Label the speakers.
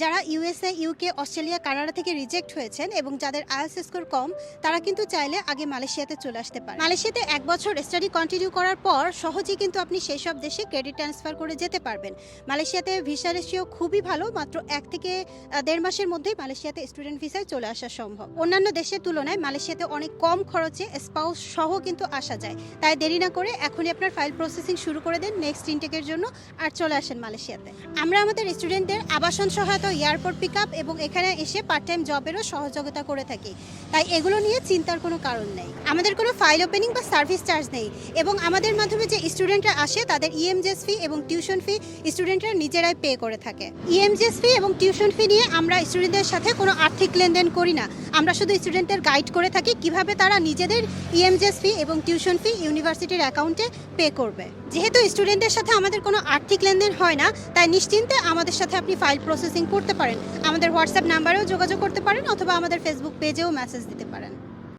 Speaker 1: যারা USA UK Australia, Canada থেকে reject হয়েছেন এবং যাদের আইএলস স্কোর কম, তারা কিন্তু চাইলে আগে মালয়েশিয়াতে চলে আসতে পারে মালয়েশিয়াতে এক বছর স্টাডি কন্টিনিউ করার পর সহজেই কিন্তু আপনি সেই সব দেশে ক্রেডিট ট্রান্সফার করে যেতে পারবেন। মালয়েশিয়াতে ভিসা রেশিও খুবই ভালো, মাত্র এক থেকে দেড় মাসের মধ্যেই মালয়েশিয়াতে স্টুডেন্ট ভিসায় চলে আসা সম্ভব। অন্যান্য দেশের তুলনায় মালয়েশিয়াতে অনেক কম খরচে স্পাউস সহ কিন্তু আসা যায়। তাই দেরি না করে এখনই আপনার ফাইল প্রসেসিং শুরু করে দেন নেক্সট ইনটেকের জন্য আর চলে আসেন মালয়েশিয়াতে। আমরা আমাদের স্টুডেন্টদের আবাসন সহায়তা এয়ারপোর্ট পিক এবং এখানে এসে পার্ট টাইম জবেরও সহযোগিতা করে থাকি। তাই এগুলো নিয়ে চিন্তার কোনো কারণ নেই। আমাদের কোনো ফাইল ওপেনিং বা সার্ভিস চার্জ নেই এবং আমাদের মাধ্যমে যে স্টুডেন্টরা আসে, তাদের ইএমজেস ফি এবং টিউশন ফি স্টুডেন্টরা নিজেরাই পে করে থাকে। ইএমজেস ফি এবং টিউশন ফি নিয়ে আমরা স্টুডেন্টদের সাথে কোনো আর্থিক লেনদেন করি না। আমরা শুধু স্টুডেন্টদের গাইড করে থাকি কীভাবে তারা নিজেদের ইএমজেস ফি এবং টিউশন ফি ইউনিভার্সিটির অ্যাকাউন্টে পে করবে। যেহেতু স্টুডেন্টের সাথে আমাদের কোনো আর্থিক লেনদেন হয় না, তাই নিশ্চিন্তে আমাদের সাথে আপনি ফাইল প্রসেসিং করতে পারেন। আমাদের হোয়াটসঅ্যাপ নাম্বারেও যোগাযোগ করতে পারেন অথবা আমাদের ফেসবুক পেজেও মেসেজ দিতে পারেন।